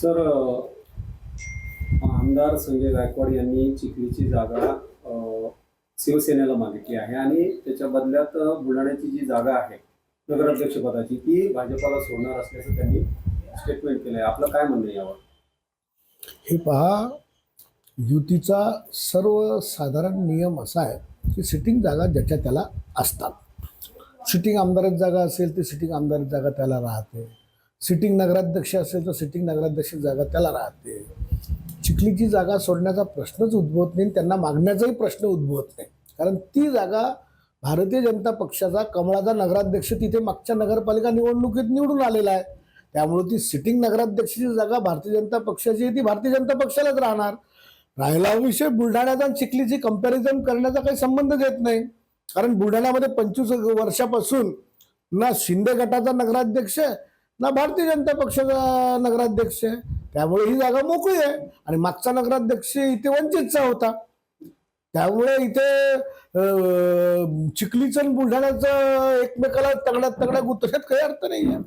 Sir आमदार संजय गायकवाड यांनी चिखलीची जागा शिवसेनेला मागितली आहे आणि त्याच्या बदल्यात बुलढाण्याची जी जागा आहे नगराध्यक्षपदाची ती भाजपाला सोडणार असल्याचं त्यांनी स्टेटमेंट केलं आहे आपलं काय म्हणणं यावर? हे पहा युतीचा सर्वसाधारण नियम असा आहे की सिटिंग जागा ज्याच्या त्याला असतात. सिटिंग आमदाराची जागा असेल ती सिटिंग आमदाराची जागा त्याला राहते. सिटिंग नगराध्यक्ष असेल तर सिटिंग नगराध्यक्ष जागा त्याला राहते. चिखलीची जागा सोडण्याचा प्रश्नच उद्भवत नाही आणि त्यांना मागण्याचाही प्रश्न उद्भवत नाही. कारण ती जागा भारतीय जनता पक्षाचा कमळाचा नगराध्यक्ष तिथे मागच्या नगरपालिका निवडणुकीत निवडून आलेला आहे. त्यामुळे ती सिटिंग नगराध्यक्षाची जागा भारतीय जनता पक्षाची ती भारतीय जनता पक्षालाच राहणार. राहिला विषय बुलढाण्याचा आणि चिखलीची कंपॅरिझन करण्याचा काही संबंध देत नाही. कारण बुलढाण्यामध्ये पंचवीस वर्षापासून ना शिंदे गटाचा नगराध्यक्ष ना भारतीय जनता पक्षाचा नगराध्यक्ष आहे. त्यामुळे ही जागा मोकळी आहे. आणि मागचा नगराध्यक्ष इथे वंचितचा होता. त्यामुळे इथे चिखलीचं आणि बुलढाण्याचं एकमेकाला तगड्यात तगड्या गुतण्यात काही अर्थ नाही आहे.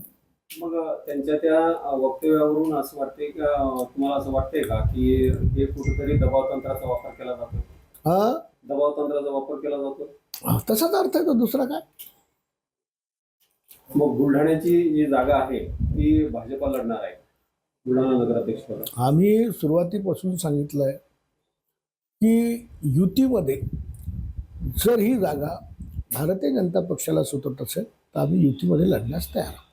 मग त्यांच्या त्या वक्तव्यावरून असं वाटते का तुम्हाला असं वाटतंय का की हे कुठेतरी दबाव तंत्राचा वापर केला जातो? हा? दबाव तंत्राचा वापर केला जातो? तसाच अर्थ आहे तो दुसरा काय? मग बुलढाण्याची जी जागा आहे ती भाजपा लढणार आहे बुलढाणा नगराध्यक्षपद आम्ही सुरुवातीपासून सांगितलं आहे की युतीमध्ये जर ही जागा भारतीय जनता पक्षाला सुटत असेल तर आम्ही युतीमध्ये लढण्यास तयार आहोत.